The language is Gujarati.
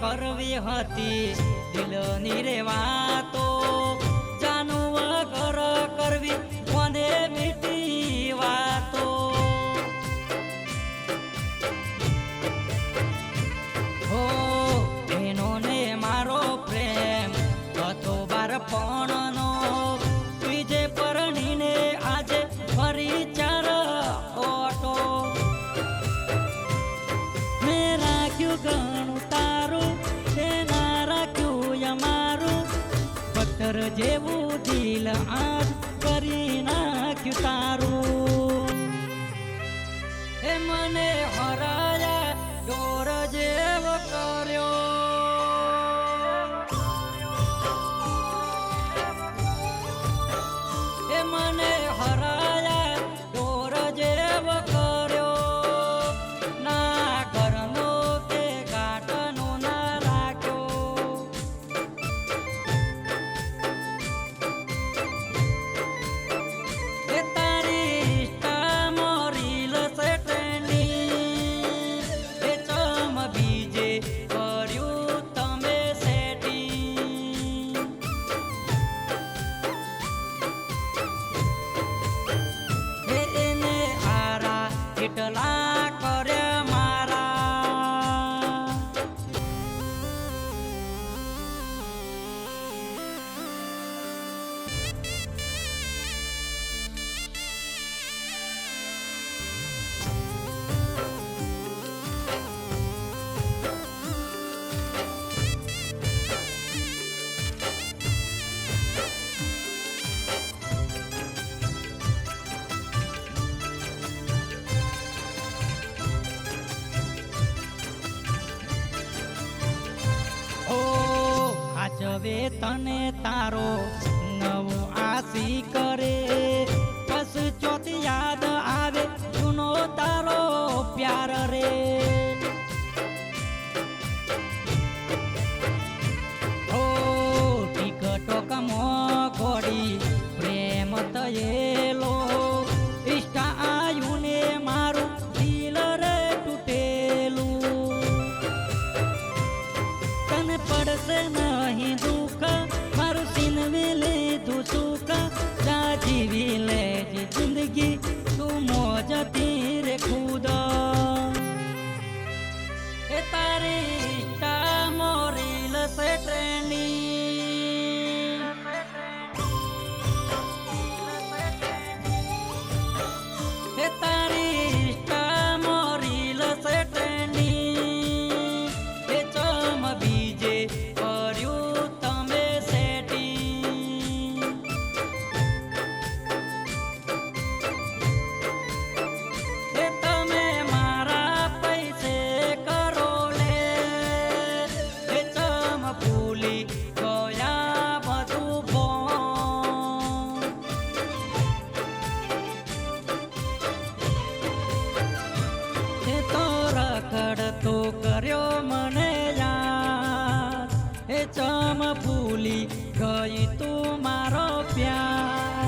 કરવી હતી. દિલની રે વાતો જાનુ કરવી મને મીઠી વાતો. હો એનો ને મારો પ્રેમ હતો બાર પણ નો ખેતર જેવું ઢીલ આજ કરી નાખ્યું તારું. એ મને હરાયા ડોર કરે તને તારો નવો આશી કરે. it. નામ ભૂલી ગઈ તું મારો પ્યાર.